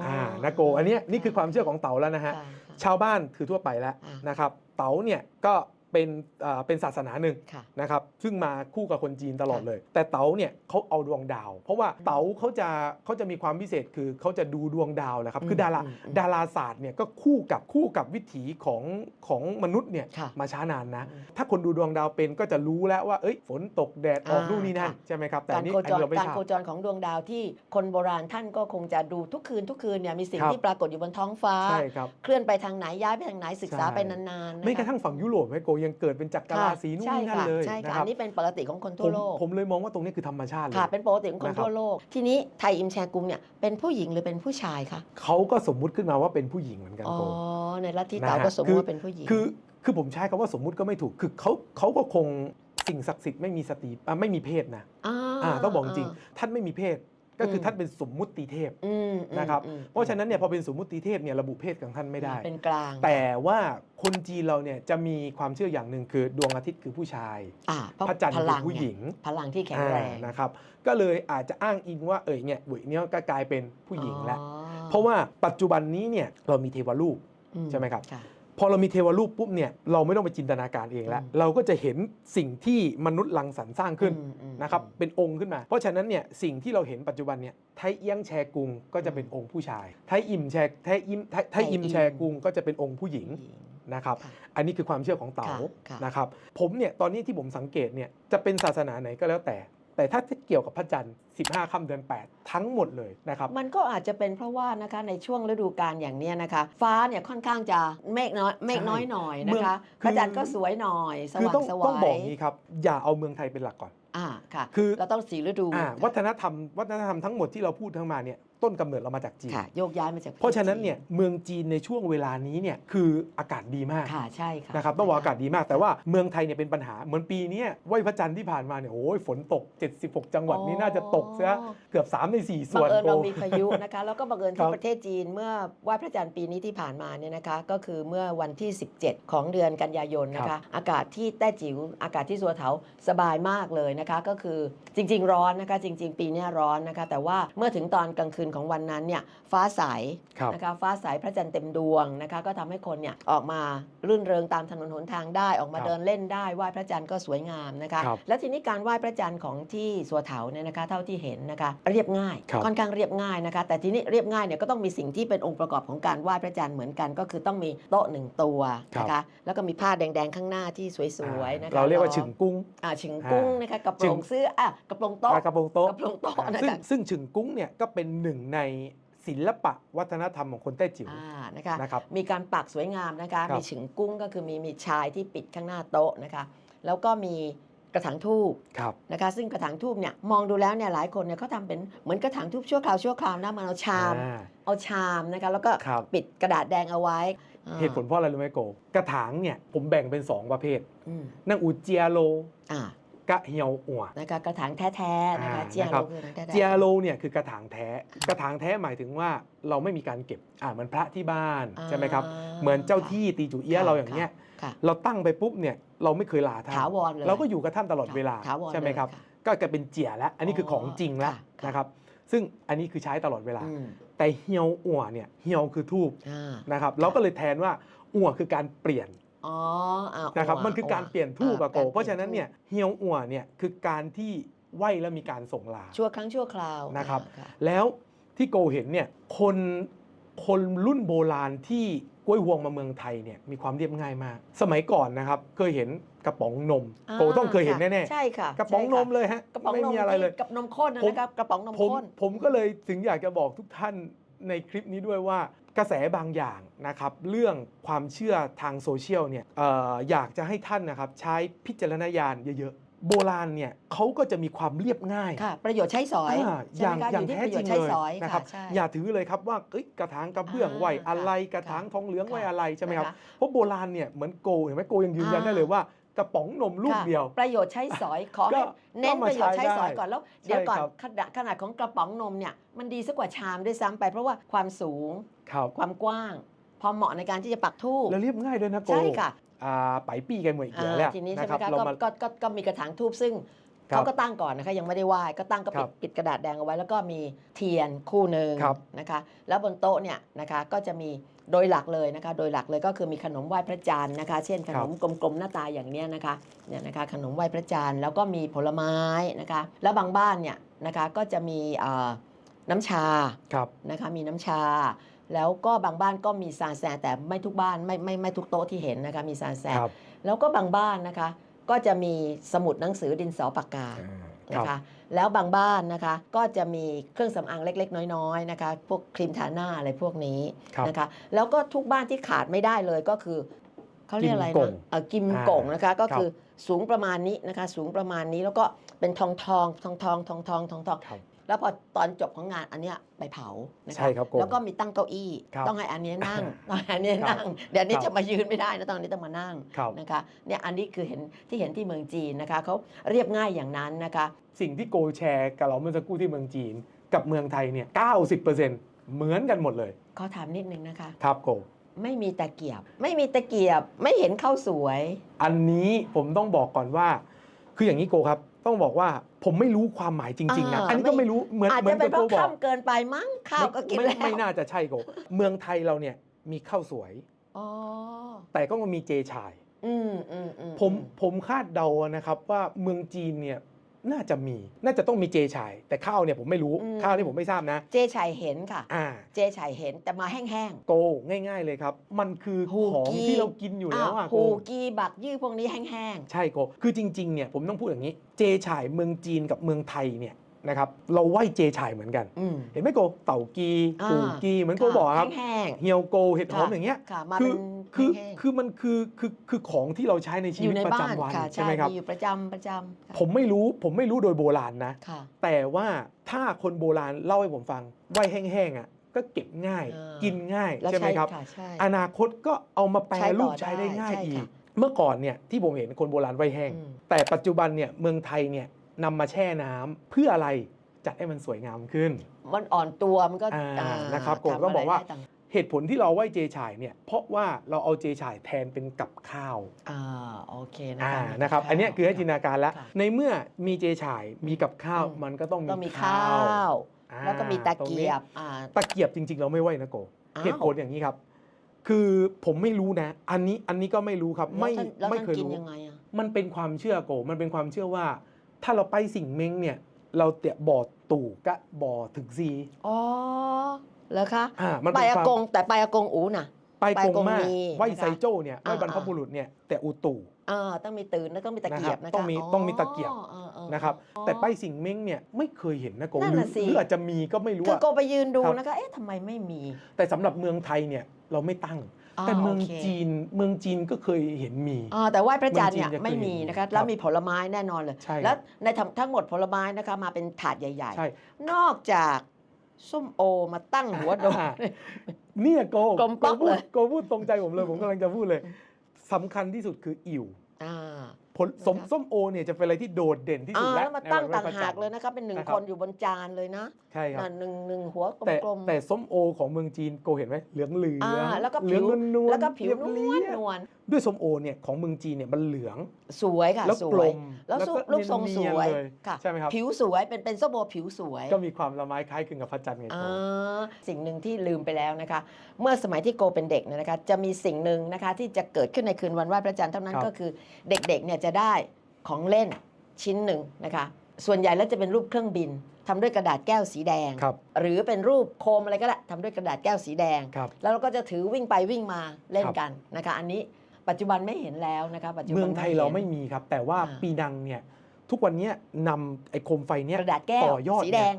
อ่อ่านะโกอันเนี้ยนี่คือความเชื่อของเต่าแล้วนะฮะค่ะชาวบ้านถือทั่วไปแล้วอ่านนะครับเต๋าเนี่ยก็ เป็นเอ่อเป็นศาสนาหนึ่งค่ะนะครับซึ่งมาคู่กับคนจีนตลอดค่ะเลย แต่เต๋าเนี่ยเขาเอาดวงดาว เพราะว่าเต๋าเขาจะเขาจะมีความพิเศษคือเขาจะดูดวงดาวแหละครับคือดาราอืมอืมดาราศาสตร์เนี่ยก็คู่กับคู่กับวิถีของของมนุษย์เนี่ยค่ะมาช้านานนะอืมถ้าคนดูดวงดาวเป็นก็จะรู้แล้วว่าเอ้ยฝนตกแดดออกอ่านู่นนี่นั่นค่ะใช่ไหมครับแต่การอันนี่โคอันจรนี้เราไม่การทราบโคจรของดวงดาวที่คนโบราณท่านก็คงจะดูทุกคืนทุกคืนเนี่ยมีสิ่งครับที่ปรากฏอยู่บนท้องฟ้าใช่ครับเคลื่อนไปทางไหนย้ายไปทางไหนศึกษาใช่ไปนานๆนคไม่กระทั่งฝั่งยุโรปแม่โกยังเกิดเป็นจักรราศีนู่นใช่นี่นั่นค่ะเลยใช่นะค่ะคอัรับนนี้เป็นปกติของคนผทั่วมโลกผมเลยมองว่าตรงนี้คือธรรมชาติเลยค่ะเป็นปกติของคนนะครับทั่วโลก ทีนี้ไทยอิมแชร์กรุงเนี่ยเป็นผู้หญิงหรือเป็นผู้ชายคะเขาก็สมมุติขึ้นมาว่าเป็นผู้หญิงเหมือนกันอ๋อโกในลัทธินะฮะเต๋าก็สมมคืติอว่าเป็นผู้หญิงคือคือผมใช้คำว่าสมมุติก็ไม่ถูกคือเขาเขาก็คงสิ่งศักดิ์สิทธิ์ไม่มีสตรีอะไม่มีเพศนะอ่าอ่าต้องบอกจริงท่านไม่มีเพศ ก็คืออมท่านเป็นสมมุติเทพอืมอืมนะครับอืมเพราะฉะนั้นเนี่ยพอเป็นสมมุติเทพเนี่ยระบุเพศของท่านไม่ได้เป็นกลางแต่ว่าคนจีนเราเนี่ยจะมีความเชื่ออย่างหนึ่งคือดวงอาทิตย์คือผู้ชายอ่าเพราะพระจันทร์พคืลัองผู้หญิงเนี่ยพลังที่แข็งแรงอ่านะครับก็เลยอาจจะอ้างอิงว่าเอ่ยเนี่ยเวยเนี่ยก็กลายเป็นผู้หญิงแล้วอ๋อเพราะว่าปัจจุบันนี้เนี่ยเรามีเทวรูปอืใช่ไหมครับค่ะ พอเรามีเทวรูปปุ๊บเนี่ยเราไม่ต้องไปจินตนาการเองแล้วอืมเราก็จะเห็นสิ่งที่มนุษย์รังสรรค์สร้างขึ้นอืมอืมนะครับอืมเป็นองค์ขึ้นมา เพราะฉะนั้นเนี่ยสิ่งที่เราเห็นปัจจุบันเนี่ยไทเอี้ยงแชกุงก็จะเป็นองค์ผู้ชาย ไทอิมแชไทอิมไทไทอิมแชกุงก็จะเป็นองค์ผู้หญิงผู้หญิงนะครับค่ะอันนี้คือความเชื่อของเต๋าค่ะค่ะนะครับผมเนี่ยตอนนี้ที่ผมสังเกตเนี่ยจะเป็นศาสนาไหนก็แล้วแต่ แต่ถ้าเกี่ยวกับพระจันทร์ 15 ค่ำเดือน 8 ทั้งหมดเลยนะครับมันก็อาจจะเป็นเพราะว่านะคะในช่วงฤดูกาลอย่างเนี้ยนะคะ ฟ้าเนี่ยค่อนข้างจะเมฆน้อยเมฆน้อยหน่อยนะคะเมืองพระจันทร์ก็สวยหน่อยสคือว่างต้องสต้องวาบอกยอย่างนี้ครับอย่าเอาเมืองไทยเป็นหลักก่อนอ่าค่ะคือเราต้องสีฤดูอ่าวัฒนธรรมวัฒนธรรมทั้งหมดที่เราพูดทั้งมาเนี่ยต้นกำเนิดเรามาจากจีนค่ะโยกย้ายมาจากเพราะฉะนั้นเนี่ยเมืองจีนในช่วงเวลานี้เนี่ยคืออากาศดีมากค่ะใช่ค่ะนะครับต้องบอกอากาศดีมากแต่ว่าเมืองไทยเนี่ยเป็นปัญหาเหมือนปีเนี้ยไหวพระจันทร์ที่ผ่านมาเนี่ยโอ้ยฝนตก 76 จังหวัดนี้น่าจะตกเสียเกือบ3ใน4ส่บัวงนเอิญเราโอ้มีพายุนะคะแล้วก็บังเอิญครัที่บประเทศจีนเมื่อไหว้พระจันทร์ปีนี้ที่ผ่านมาเนี่ยนะคะก็คือเมื่อวันที่ 17 ของเดือนกันยายนนะคะอากาศที่แต้จิ๋วอากาศที่สัวเถาสบายมากเลยนะคะก็คือจริง ๆ ร้อนนะคะจริง ๆ ปีเนี้ยร้อนนะคะแต่ว่าเมื่อถึงตอนกลางคืนของวันนั้นเนี่ยฟ้าใสครับนะคะฟ้าใสพระจันทร์เต็มดวงนะคะก็ทำให้คนเนี่ยออกมารื่นเริงตามถนนหนทางได้ออกมาครับเดินเล่นได้ไหว้พระจันทร์ก็สวยงามนะคะครับแล้วทีนี้การไหว้พระจันทร์ของที่สัวเถาเนี่ยนะคะเท่าที่เห็นนะคะเรียบง่ายครับค่อนข้างเรียบง่ายนะคะ แต่ทีนี้เรียบง่ายเนี่ยก็ต้องมีสิ่งที่เป็นองค์ประกอบของการไหว้พระจันทร์เหมือนกัน ก็คือต้องมีโต๊ะหนึ่งตัวนะคะแล้วก็มีผ้าแดงๆข้างหน้าที่สวยๆนะคะเราเรียกว่าล้อฉึงกุ้งอ่าฉึงกุ้งนะคะกระโปฉึรงงเสื้ออะกระโปรงโต๊ะปลากระโปรงโต๊ะกระโปรงโต๊ะนะซึ่งคะซึ่งฉึงกุ้งเนี่ยก็เป็นหนึ่งในศิลปะวัฒนธรรมของคนแต้จิ๋วอ่านะคะนะครับมีการปักสวยงามนะคะครับมีฉึงกุ้งก็คือมีมีชายที่ปิดข้างหน้าโต๊ะนะคะ แล้วก็มี กระถางทูบครับ นะคะซึ่งกระถางทูบเนี่ยมองดูแล้วเนี่ยหลายคนเนี่ยเขาทำเป็นเหมือนกระถางทูบชั่วคราวชั่วคราวนะมันเอาชาม อ่า เอาชามนะคะแล้วก็ครับ ปิดกระดาษแดงเอาไว้อ่าเหตุผลเพราะอะไรรู้ไหมโก กระถางเนี่ยผมแบ่งเป็น 2 ประเภท อืมนั่งอูเจียโลอ่ากะเฮียวอัว นะคะกระถางแท้ๆนะคะอ่าเจียนะครับโลคือกระถางแท้ๆ เจียโลเนี่ยคือกระถางแท้ กระถางแท้หมายถึงว่าเราไม่มีการเก็บอ่าเหมือนพระที่บ้านอ่าใช่ไหมครับ เหมือนเจ้าที่ตีจุเอี้ยค่ะเราอย่างเงี้ยค่ะ เราตั้งไปปุ๊บเนี่ยเราไม่เคยลาท่านถาวรเลยเราก็อยู่กับท่านตลอดเวลาถาวรใช่ไหมครับเลยะก็จะเป็นเจียแล้ว อันนี้คือของจริงแล้วค่ะค่ะนะครับ ซึ่งอันนี้คือใช้ตลอดเวลาอืมแต่เฮียวอัวเนี่ยเฮียวคือทูบอ่านะครับ เราก็เลยแทนว่าอัวคือการเปลี่ยนอ๋ออ่านะครับวมันคือการเปลี่ยนทูบอ่อะโกกปลี่เพราะฉะนั้นเนี่ยเฮียวอัวเนี่ยคือการที่ไหวแล้วมีการส่งลาชั่วครั้งชั่วคราวนะครับอ่าแล้วที่โกเห็นเนี่ยคนคนรุ่นโบราณที่ กล้วยหวงมาเมืองไทยเนี่ยมีความเรียบง่ายมาก สมัยก่อนนะครับเคยเห็นกระป๋องนมอ่าโกต้องเคยเห็นแน่ใช่ค่ะๆกระป๋องนมใช่ค่เลยฮะกระป๋องไม่นมมีอะไรเลยที่กับนมข้นนะผมนะครับกระป๋องนมผมข้นผมก็เลยถึงอยากจะบอกทุกท่านในคลิปนี้ด้วยว่ากระแสบางอย่างนะครับเรื่องความเชื่อทางโซเชียลเนี่ยเอ่ออยากจะให้ท่านนะครับใช้พิจารณญาณเยอะๆ โบราณเนี่ยเขาก็จะมีความเรียบง่ายค่ะ ประโยชน์ใช้สอยอ่าอใช่ย่างไหมคะอย่างที่แท้ประโยจชริงน์ใช้เลยสอยนะครับใช่ อย่าถือเลยครับว่าเอ้ยกระถางกระเบื้องอ่าไว้อะไรค่ะกระถางทองเหลืองไว้ค่ะอะไรใช่ไหมครับ นะคะเพราะโบราณเนี่ยเหมือนโกเห็นไหมโกยังยืนยันอ่า ได้เลยว่ากระป๋องนมลูกค่ะเดียว ประโยชน์ใช้สอยขอก็ให้เน้นก็มาประโยชน์ใช้สอยใช้ได้ก่อนแล้ว เดี๋ยวก่อนใช่ครับ ขนาดขนาดของกระป๋องนมเนี่ยมันดีสักกว่าชามด้วยซ้ำไป เพราะว่าความสูงครับความกว้าง พอเหมาะในการที่จะปักทูบแล้วเรียบง่ายด้วยนะโก ใช่ค่ะอ่า ไปปี้กันหมดอีกแล้วแหละอ่าทีนี้ใช่ไหมนะครับคะเราก็มาก็ก็ก็มีกระถางทูบซึ่งครับเขาก็ตั้งก่อนนะคะยังไม่ได้ไหว้ก็ตั้งก็ครัปิดบปิดกระดาษแดงเอาไว้ แล้วก็มีเทียนคู่หนึ่งครับนะคะแล้วบนโต๊ะเนี่ยนะคะก็จะมีโดยหลักเลยนะคะ โดยหลักเลยก็คือมีขนมไหว้พระจันทร์นะคะ เช่นขนมกลมๆหน้าตาอย่างเนี้ยนะคะเนี่ยนะคะขนมไหว้พระจันทร์แล้วก็มีผลไม้นะคะ แล้วบางบ้านเนี่ยนะคะก็จะมีเอ่อน้ำชาครับนะคะมีน้ำชา แล้วก็บางบ้านก็มีซานแซแต่ไม่ทุกบ้านไม่ไม่ไม่ทุกโต๊ะที่เห็นนะคะมีซานแซครับแล้วก็บางบ้านนะคะ ก็จะมีสมุดหนังสือดินสอปากกาอ่านะครับคะแล้วบางบ้านนะคะก็จะมีเครื่องสำอางเล็กๆ น้อยๆนะคะพวกครีมทาหน้าอะไรพวกนี้ครับ นะคะแล้วก็ทุกบ้านที่ขาดไม่ได้เลยก็คือเขาเรียกอะไรกิมก่นะงเอ่อกิมอ่าก่งนะคะก็ครับคือสูงประมาณนี้นะคะสูงประมาณนี้แล้วก็เป็นทองทองทองทองทองทองทองทอง ครับ แล้วพอตอนจบของงานอันเนี้ยไปเผานะคะใช่ครับโกงแล้วก็มีตั้งเก้าอี้ ครับต้องให้อันนี้นั่งต้องให้อันนี้ครับนั่ง เดี๋ยวอันนี้ครับ จะมายืนไม่ได้นะตอนนี้ต้องมานั่งครับ นะคะเนี่ยอันนี้คือเห็นที่เห็นที่เมืองจีนนะคะเขาเรียบง่ายอย่างนั้นนะคะ สิ่งที่โกแชร์กับเราเมื่อสักครู่ที่เมืองจีน กับเมืองไทยเนี่ย90%เหมือนกันหมดเลยขอถามนิดนึงนะคะ ครับโก ไม่มีตะเกียบ ไม่มีตะเกียบไม่เห็นข้าวสวย อันนี้ผมต้องบอกก่อนว่า คืออย่างนี้โกครับ ต้องบอกว่าผมไม่รู้ความหมายจริงๆนะอ่าอันนี้ก็ไม่รู้เหมือนอาจเหมือจะนเป็กับนเพโกราะบอกค่ำเกินไปมั้งข้าวก็กินไม่แล้วไม่น่าจะใช่โกเมืองไทยเราเนี่ยมีข้าวสวย อ๋อแต่ก็มีเจชาย อืมอืมอืมผมผมคาดเดานะครับว่าเมืองจีนเนี่ย น่าจะมี น่าจะต้องมีเจชาย แต่ข้าวเนี่ยผมไม่รู้ข้าวนี่ผมไม่ทราบนะ เจชัยเห็นค่ะ อ่า เจชัยเห็นแต่มาแห้ง โกง่าย ๆ เลยครับ มันคือฮูของกี้ที่เรากินอยู่ๆแล้วอะาวโก ฮูกีบักยี่พวกนี้แห้งใช่โก คือจริง ๆ เนี่ยผมต้องพูดอย่างนี้ เจฉายเมืองจีนกับเมืองไทยเนี่ย นะครับเราไหว้เจฉายเหมือนกันอืมเห็นไหมโกเต่ากีอ่าปูกีเหมือนโกบอกครับแห้งเฮียวโกเห็ดหอมค่ะอย่างเงี้ยๆค่ะมาคืเป็นคือแห้งๆคือมันคือคือคือของที่เราใช้ในชีอยู่วิตในประบ้านจำวันค่ะใช่ไหมครับมีอยู่ประจำประจำค่ะผมไม่รู้ผมไม่รู้โดยโบราณนะค่ะแต่ว่าถ้าคนโบราณเล่าให้ผมฟังไหว้แห้งๆอะก็เก็บง่ายอ่ากิกินง่ายแล้วใช่ไหมครับค่ะใช่อนาคตก็เอามาแปรใช้ต่อรูปใช้ได้ง่ายได้ใช่อีค่ะกเมื่อก่อนเนี่ยที่ผมเห็นคนโบราณไหว้แห้งอืมแต่ปัจจุบันเนี่ยเมืองไทยเนี่ย นำมาแช่น้ำเพื่ออะไรจัดให้มันสวยงามขึ้น มันอ่อนตัวมันก็อ่าอ่านะครับผมทำต้องบอกว่าะไรได้ต่งเหตุผลที่เราไหว้เจฉายเนี่ยเพราะว่าเราเอาเจฉายแทนเป็นกับข้าวอ่าโอเคนะอ่าคะนะครับ อันเนี้ยคือให้จินตนาการแล้ว ค่ะ ในเมื่อมีเจฉายมีกับข้าวอืม มันก็ต้องต้องมีมีข้าว อ่าแล้วก็มีตะรงเกีนี้ยบอ่าตะเกียบจริง ๆ เราไม่ไหวนะโก อ้าวเหตุผลอย่างนี้ครับ คือผมไม่รู้นะ อันนี้อันนี้ก็ไม่รู้ครับ ไม่แล้วท่านแล้วไม่ท่านเคยกินรู้ ยังไงอะมันเป็นความเชื่อโก มันเป็นความเชื่อว่า ถ้าเราไปสิ่งเม้งเนี่ย เราเตะบ่อตู่กะบ่อถึงซีอ๋อแล้วคะอ่ามันไปเป็นอาความกง แต่ไปอากงอูน่ะ ไปกงมากไปกงมีไหวนะคะไซโจ้เนี่ยไหวอ่า บรรพบุรุษเนี่ยแต่อุตู่อ่าต้องมีตื่นแล้วต้องมีตะเกียบนะนะครัคะบต้องมีต้องมีตะเกียบ อ๋อเออ นะครับอ๋อแต่ไปสิ่งเม้งเนี่ยไม่เคยเห็นนะโกนั่นหรือน่ะสิ หรืออาจจะมีก็ไม่รู้คืออะ โกไปยืนดูครับ นะคะ เอ๊ะทำไมไม่มี แต่สำหรับเมืองไทยเนี่ยเราไม่ตั้งอ๋อ แต่เมืองโอเคจีนเมืองจีนก็เคยเห็นมีอ่าแต่ไหว้พระจันทร์เนี่ยเมืองจีนจะไม่มีเคยเห็นนะคะครับแล้วมีผลไม้แน่นอนเลยใช่ครับแล้วในทั้งทั้งหมดผลไม้นะคะมาเป็นถาดใหญ่ใช่ๆนอกจากส้มโอมาตั้งหัวโดนอ่าเนี่ยโกกลมป๊อกโพูดเลยโกพูดตรงใจผมเลยผมกำลังจะพูดเลยสำคัญที่สุดคืออิ่วอ่า ผลสมนะคะส้มโอเนี่ยจะเป็นอะไรที่โดดเด่นที่สุดอ่าแล้แล้ววมาตั้งในวันต่างพระหากจันทร์เลยนะคะเป็นหนึ่งนะครับคนอยู่บนจานเลยนะใช่ครับ น่ะหนึ่งหนึ่งหัวแต่กลมๆ แต่ส้มโอของเมืองจีนโกเห็นไหมเหลืองเหลืองอ่าแล้วก็เหลืผิองวนวลๆแล้วก็ผิวเรียบนเรีวลยบนวลด้วยส้มโอเนี่ยของเมืองจีนเนี่ยมันเหลือง สวยค่ะ แล้วสกลวย มแล้วสุก็รูปทรงสเนีนๆวยเลยค่ะ ใช่ไหมครับ ผิวสวยเป็นเป็นส้มโอผิวสวยก็มีความละไม้คล้ายคลึงกับพระจันทร์ไงโกอ่าสิ่งหนึ่งที่ลืมไปแล้วนะคะ เมื่อสมัยที่โกเป็นเด็กเนี่ยนะคะ จะมีสิ่งหนึ่งนะคะที่จะเกิดขึ้นในคืนวันไหว้พระจันทร์เท่านั้นครับก็คือเด็กๆเนี่ยจะได้ของเล่นชิ้นหนึ่งนะคะ ส่วนใหญ่แล้วจะเป็นรูปเครื่องบินทำด้วยกระดาษแก้วสีแดงครับหรือเป็นรูปโคมอะไรก็ได้ทำด้วยกระดาษแก้วสีแดงครับแล้วเราก็จะถือวิ่งไปวิ่งมาเล่นครับกันนะคะ อันนี้ปัจจุบันไม่เห็นแล้วนะคะปัจจุบันเมืองไทยห็นเราไม่มีครับ แต่ว่าอ่าปีนังเนี่ยทุกวันเนี้ยนำไอ้โคมไฟเนี้ยกระดาษแก้วต่อยอดสีเนี่ยแดง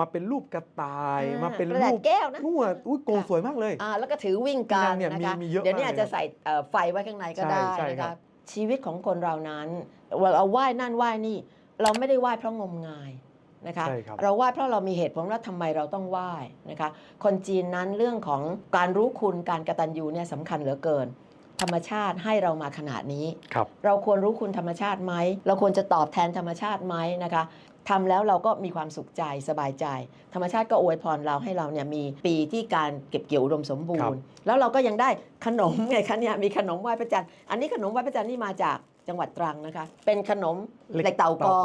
มาเป็นรูปกระต่ายอ่มาเป็นกระดารูษปแก้วนะนู่นอุ้ยโกค่ะสวยมากเลยอ่าแล้วก็ถือวิ่งกันพี่นางเนี่ยนะคะมีมีเยอะเดี๋ยวนี้มากอาจจะเลยใส่เอ่อไฟไว้ข้างในก็ใช่ได้ใช่นะครัคะบ ชีวิตของคนเรานั้นเราไหว้นั่นไหว้นี่ เราไม่ได้ไหว้เพราะงมงายนะคะใช่ครับเราไหว้เพราะเรามีเหตุผลว่าทำไมเราต้องไหว้นะคะคนจีนนั้นเรื่องของการรู้คุณการกตัญญูเนี่ยสำคัญเหลือเกิน ธรรมชาติให้เรามาขนาดนี้ครับเราควรรู้คุณธรรมชาติไหม เราควรจะตอบแทนธรรมชาติไหมนะคะ ทำแล้วเราก็มีความสุขใจสบายใจ ธรรมชาติก็อวยพรเราให้เราเนี่ยมีปีที่การเก็บเกี่ยวอุดมสมบูครัรบณ์ แล้วเราก็ยังได้ขนมไงคะเนี่ยมีขนมไหว้พระจันทร์อันนี้ขนมไหว้พระจันทร์นี่มาจากจังหวัดตรังนะคะ เป็นขนมเหล็กเต่ากอ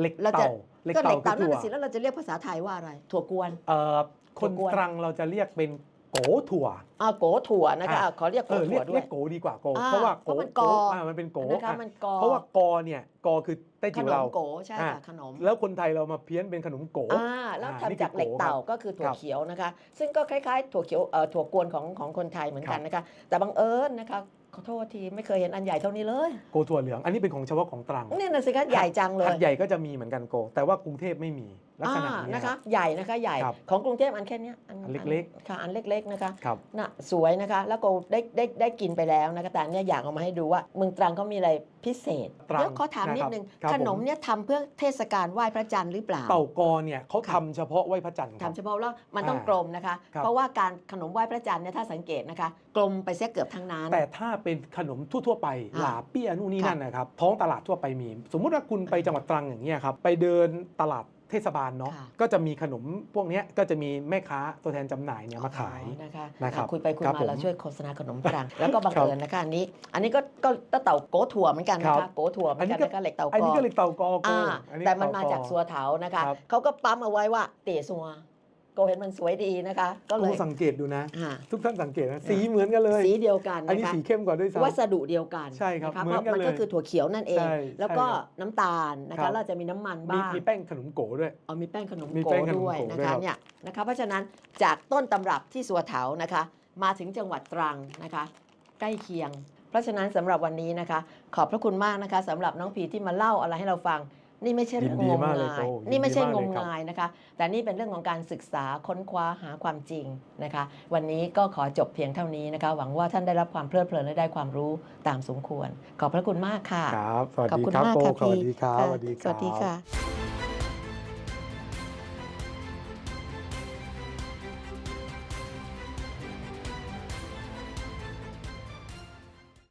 เหล็กเราจะเต่าเหล็กก็เหล็เต่ากคือเต่านั่นถั่วนะสิแล้วเราจะเรียกภาษาไทยว่าอะไรถั่วกวนเอ่อคนถั่วกวนตรังเราจะเรียกเป็น โกถั่วอ่าโกถั่วนะคะอะอะขอเรียกเอโกอเรีถั่ยวกด้เรีวยกโกดีกว่าโกอ่าเพราะว่าเพโกราะมันกออ่ามันเป็นโกนะคะอะมันกอเพราะว่ากอเนี่ยกอคือแต้ขจิ๋วนมเราโกใช่ค่ะอะขนม แล้วคนไทยเรามาเพี้ยนเป็นขนมโกอ่าแล้วอ่าทำนี่จากคือเหล็กเต่าโกครับก็คือถั่วครับเขียวนะคะ ซึ่งก็คล้ายๆ ถั่วเขียวเอ่อถั่วกวนของของคนไทยเหมือนกันนะคะ แต่บังเอิญนะคะขอโทษทีไม่เคยเห็นอันใหญ่เท่านี้เลย โกถั่วเหลืองอันนี้เป็นของเฉพาะของตรังนี่นะสิคะใหญ่จังเลหัยดใหญ่ก็จะมีเหมือนกันโก แต่ว่ากรุงเทพไม่มีลักษณะอ่านี้นะคะรับใหญ่นะคะใหญ่ครับของกรุงเทพอันแค่เนี้ยอันเล็ก ๆค่ะอันเล็กๆนะคะครับ น่ะสวยนะคะ แล้วก็ได้ได้ได้กินไปแล้วนะคะแต่อันเนี่ยอยากเอามาให้ดูว่าเมืองตรังเขามีอะไรพิเศษตรังเดี๋ยวขอถามนิดนึงนะครับขนมผมเนี่ยทำเพื่อเทศกาลไหว้พระจันทร์หรือเปล่า เต่ากอเนี่ยเขาค่ะทำเฉพาะไหว้พระจันทร์ครับทำเฉพาะแล้วมันต้องอ่ากลมนะคะ ครับ เพราะว่าการขนมไหว้พระจันทร์เนี่ยถ้าสังเกตนะคะ กลมไปเสียเกือบทั้งนั้น แต่ถ้าเป็นขนมทั่ว ๆ ไปอ่าหลาเปี้ยนู่นนี่ค่ะนั่นนะครับท้องตลาดทั่วไปมี สมมุติว่าคุณไปจังหวัดตรังอย่างเงี้ยครับไปเดินตลาด เทศบาลเนาะค่ะ ก็จะมีขนมพวกเนี้ยก็จะมีแม่ค้าตัวแทนจำหน่ายเนี่ยมาขาย อ๋อนะคะนะครับอะคุยไปคุยครับมาผมเราช่วยโฆษณาขนมตรังแล้วก็บังครับเอิญนะคะอันนี้ อันนี้ก็ก็ก็เต่าโกถั่วเหมือนกันนะครัคะบโกถั่วเหมือนกันอันนี้ก็ นะคะเหล็กเต่าอันนี้กก็อเลยเต่ากอโกอ่าอันนี้แต่มันเต่มาจากกอสัวเถานะคะครับ เขาก็ปั๊มเอาไว้ว่าเต๋สัว โกเห็นมันสวยดีนะคะ ก็เลโอ้ยสังเกตดูนะ อ่า ทุกท่านสังเกตนะสีเหมือนกันเลย สีเดียวกันอันนะนี้คะสีเข้มกว่าด้วยซ้ำวัสดุเดียวกันใช่ครับนะะเหมือนกันพราะมันเลยก็คือถั่วเขียวนั่นเอง ใช่แล้วก็ใช่ครับน้ำตาลนะครัคะบเราจะมีน้ำมันมีบ้างมีแป้งขนมโกด้วย เอามีแป้งขนมมีโกแป้งขนมด้วยโกนะด้วยครัคะบ เนี่ยนะคะ เพราะฉะนั้นจากต้นตำรับที่สัวเถานะคะ มาถึงจังหวัดตรังนะคะ ใกล้เคียง เพราะฉะนั้นสำหรับวันนี้นะคะ ขอบพระคุณมากนะคะสำหรับน้องพีที่มาเล่าอะไรให้เราฟัง นี่ไม่ใช่เรื่องยินดีงมมากเลยงายโก้ยินดีนี่ไม่ใช่มากงเลยมครับงายนะคะ แต่นี่เป็นเรื่องของการศึกษาค้นคว้าหาความจริงนะคะ วันนี้ก็ขอจบเพียงเท่านี้นะคะ หวังว่าท่านได้รับความเพลิดเพลินและได้ความรู้ตามสมควร ขอบพระคุณมากค่ะครับสวัสขอบดีคุณครับมากโก้ค่ะสวัสพี่ดีครับค่ะสวัสดีสวัสดีรับค่ะ